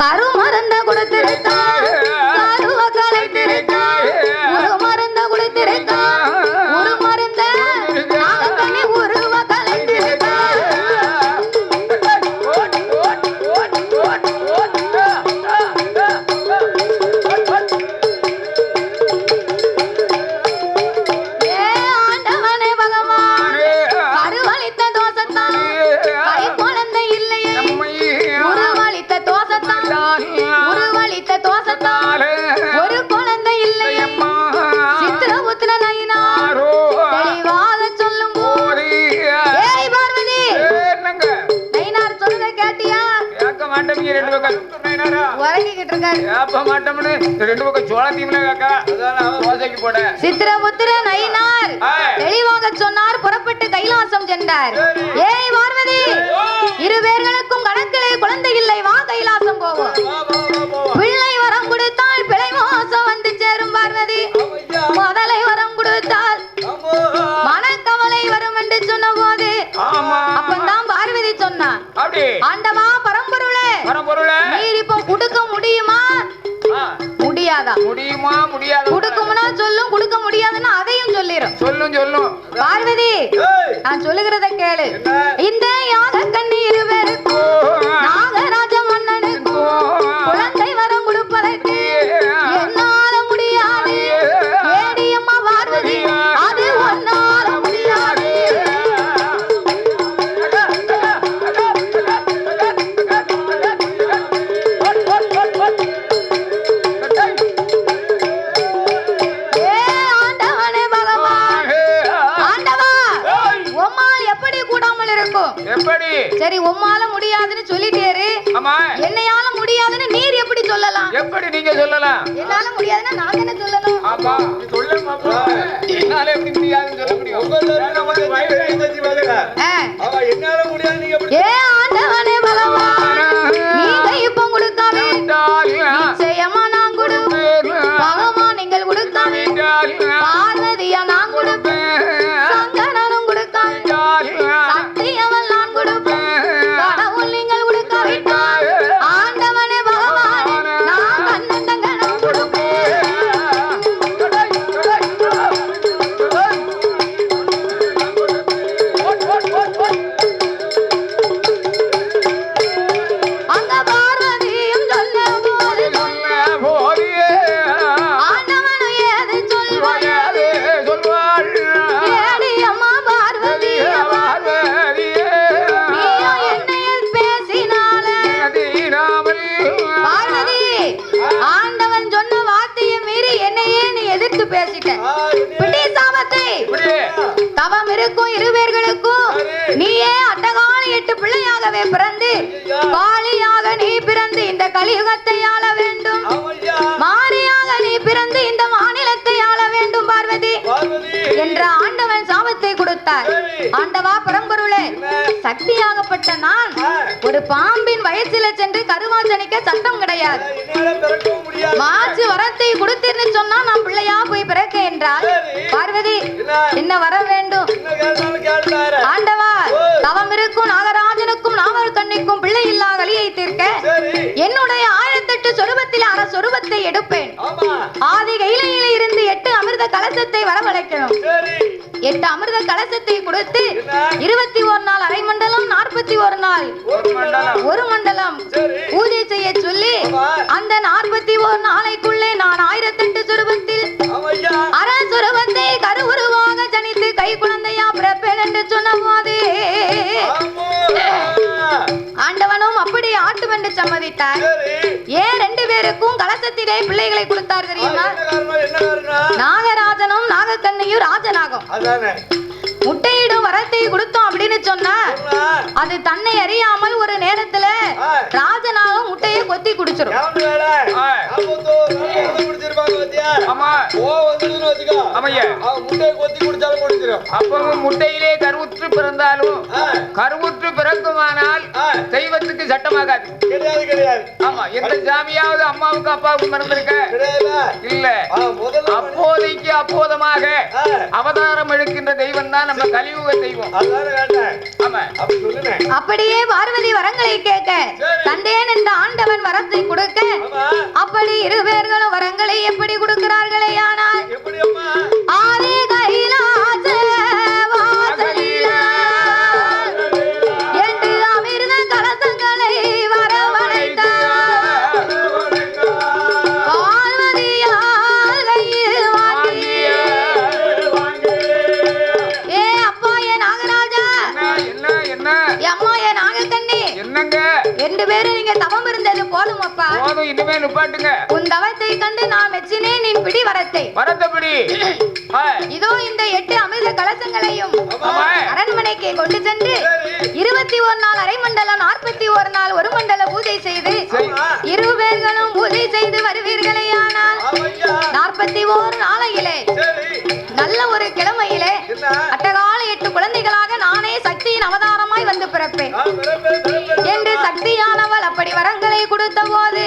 கரு மருந்த கொடுத்திருக்கான் போட. சித்திரபுத்திர நயினார். தெளிவாக சொன்னார் புறப்பட்டு கைலாசம் சென்றார். ஏய் பார்வதி இரு பேர்களுக்கும் கணக்கிலே குழந்தை இல்லை வா கைலாசம் போவோம். பிள்ளை வரம் கொடுத்தால் பிழை மோசம் வந்து சேரும் பார்வதி. முதலை வரம் கொடுத்தால் மனக்கவலை வரும் என்று சொன்ன போது அப்பந்தான் பார்வதி சொன்னான். அப்படி. ஆண்டவா பரம்பொருள. நீர் இப்போ கொடுக்க முடியுமா? முடியாதா? முடியுமா முடியாது? கொடுக்கும்னா சொல்லும் கொடுக்க முடியாதுன்னா அதையும் சொல்லிரும். சொல்லும் சொல்லும். பார்வதி நான் சொல்லுகிறத கேளு. இந்த யாக கண்ணி இருவருக்கும் நாகராஜ முடியாதுன்னா நான் என்ன சொல்லணும்? ஆமா மாச்சு வரத்தை கொடுத்தேன்னு சொன்னா நான் பிள்ளையா போய் பிறக்க என்றால்? பார்வதி என்ன? வர வேண்டும்? ஆண்டவா தவம் இருக்கும் நாகராஜனுக்கும் நாகர் கண்ணிக்கும் பிள்ளை இல்லா கலியை தீர்க்க என்னுடைய ஆயிரத்தெட்டு சொருபத்தில் அரை சொருபத்தை எடுப்பேன். ஆதி கைலையில இருந்து எட்டு அமிர்த கலசத்தை வரவழைக்கணும். எட்டு அமிர்த கலசத்தை கொடுத்து இருபத்தி ஒரு நாள் அரை மண்டலம் நாற்பத்தி ஒரு நாள் ஒரு மண்டலம். பூஜை செய்ய சொல்லி அந்த நாற்பத்தி ஒரு நாளைக்குள்ளே நான் ஆயிரத்தெட்டு சுரூபத்தில் அரை சுரூபத்தை கருவுருவாக ஜனித்து கை குழந்தையா பிறப்பேன் என்று சொன்ன ஆட்டுவென்று சம்மதித்தார். ஏன் ரெண்டு பேருக்கும் கலசத்திலே பிள்ளைகளை கொடுத்தார் தெரியுமா? நாகராஜனும் நாகக்கண்ணையும் ராஜநாகம் அதானே. முட்டையிடும் வரத்தை கொடுத்தோம் அப்படின்னு சொன்னா அது தன்னை அறியாமல் ஒரு நேரத்துல ராஜநாகம் முட்டையை கொத்தி அவன் முட்டையை கொத்தி குடிச்சாலும் அப்பவும் முட்டையிலே கருவுற்று பிறந்தாலும் கருவுற்று பிறக்குமானால். தெய்வத்துக்கு சட்டமாகாது. ஆமா எந்த சாமியாவது அம்மாவுக்கு அப்பாவுக்கு மறந்திருக்க இல்ல. அப்போதைக்கு அப்போதமாக அவதாரம் எடுக்கின்ற தெய்வம் தான் நம்ம கலியுக தெய்வம். ஆமா. அப்படியே பார்வதி வரங்களை கேட்க. தந்தேன் என்ற ஆண்டவன் வரத்தை கொடுக்க. அப்படி இரு பேர்களும் வரங்களை எப்படி கொடுக்கிறார்களே ஆனால் எப்படி அம்மா? ஆதி கைலாச இனிமே நிப்பாட்டுங்க. உன் தவத்தை கண்டு நான் மெச்சினேன் நீ பிடி வரத்தை. வரத்தபடி. இதோ இந்த எட்டு அமிர்த கலசங்களையும் அரண்மனைக்கு கொண்டு சென்று இருபத்தி ஒரு நாள் அரை மண்டலம் நாற்பத்தி ஒரு நாள் ஒரு மண்டல பூஜை செய்து இரு பேர்களும் பூஜை செய்து வருவீர்களேயானால் ஆமையா. நாற்பத்தி ஓர் நாளையிலே நல்ல ஒரு கிழமையிலே அட்டகால எட்டு குழந்தைகளாக நானே சக்தியின் அவதாரமாய் வந்து பிறப்பேன். என்று சக்தியானவள் அப்படி வரங்களை கொடுத்த போது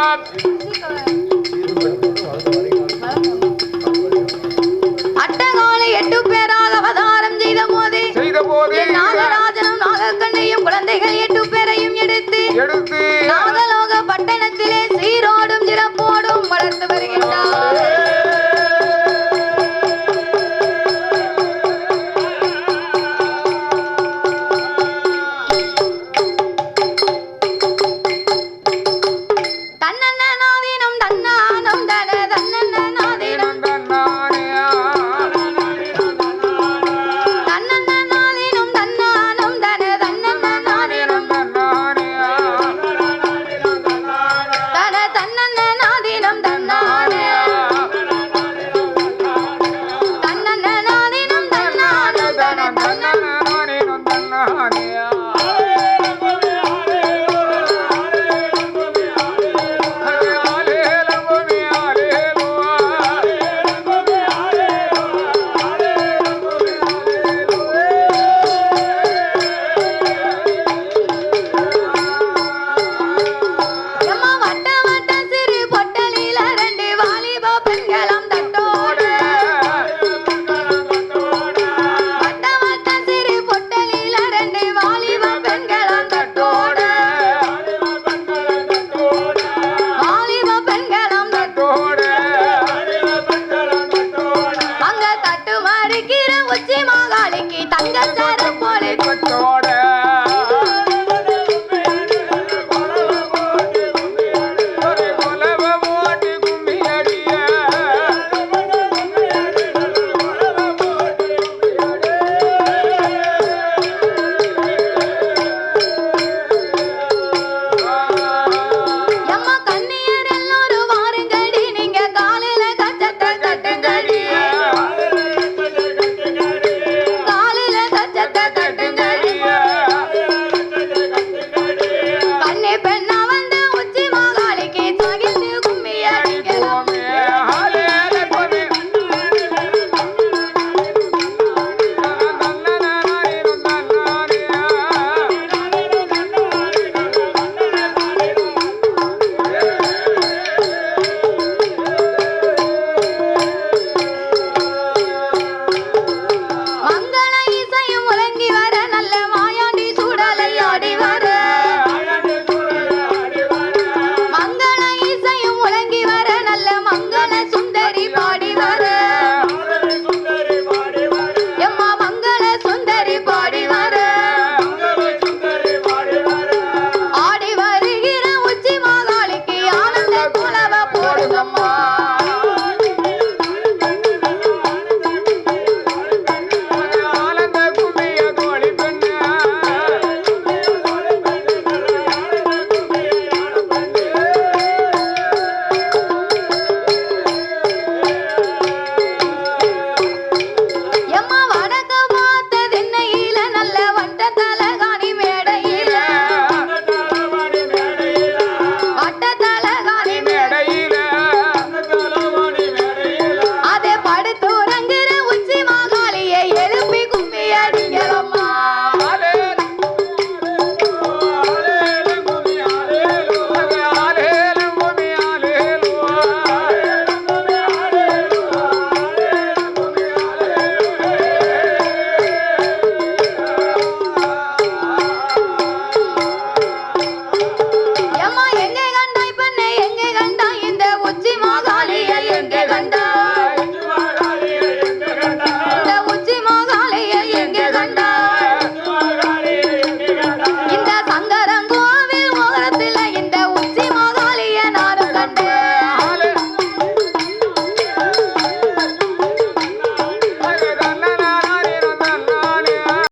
ஆமா